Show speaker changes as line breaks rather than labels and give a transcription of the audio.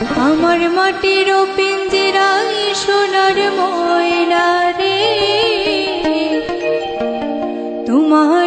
আমার মাটির পিঞ্জিরাই সোনার ময়না রে। তোমার